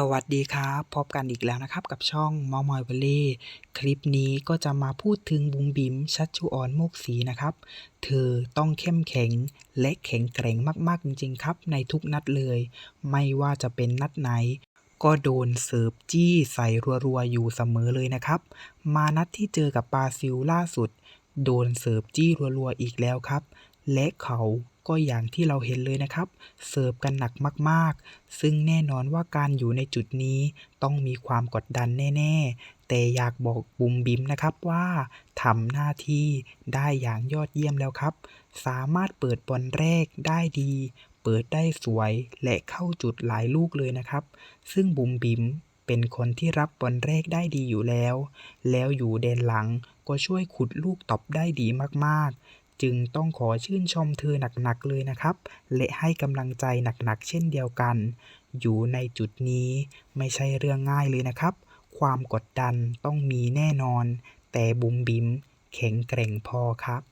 สวัสดีครับ พบกันอีกแล้วนะครับ กับช่องมามอย Valley คลิปนี้ก็จะมาพูดถึงบุ๋มบิ๋มชัชชุออนโมกศรีนะครับ เธอต้องเข้มแข็งและแข็งแกร่งมากๆจริงๆครับ ในทุกนัดเลย ไม่ว่าจะเป็นนัดไหน ก็โดนเสิร์ฟจี้ใส่รัวๆอยู่เสมอเลยนะครับ มานัดที่เจอกับบราซิลล่าสุด โดนเสิร์ฟจี้รัวๆอีกแล้วครับ และเขา ก็อย่างที่เราเห็นเลยนะครับ เสิร์ฟกันหนักมากๆ ซึ่งแน่นอนว่าการอยู่ในจุดนี้ต้องมีความกดดันแน่ ๆ แต่อยากบอกบุมบิมนะครับว่าทำหน้าที่ได้อย่างยอดเยี่ยมแล้วครับ สามารถเปิดบอลแรกได้ดีเปิดได้สวยและเข้าจุดหลายลูกเลยนะครับ ซึ่งบุมบิมเป็นคนที่รับบอลแรกได้ดีอยู่แล้ว แล้วอยู่แดนหลังก็ช่วยขุดลูกตบได้ดีมากๆ จึงต้องขอชื่นชมเธอหนักๆเลยนะครับ และให้กำลังใจหนักๆเช่นเดียวกัน อยู่ในจุดนี้ไม่ใช่เรื่องง่ายเลยนะครับ ความกดดันต้องมีแน่นอน แต่บุ๋มบิมแข็งแกร่งพอครับ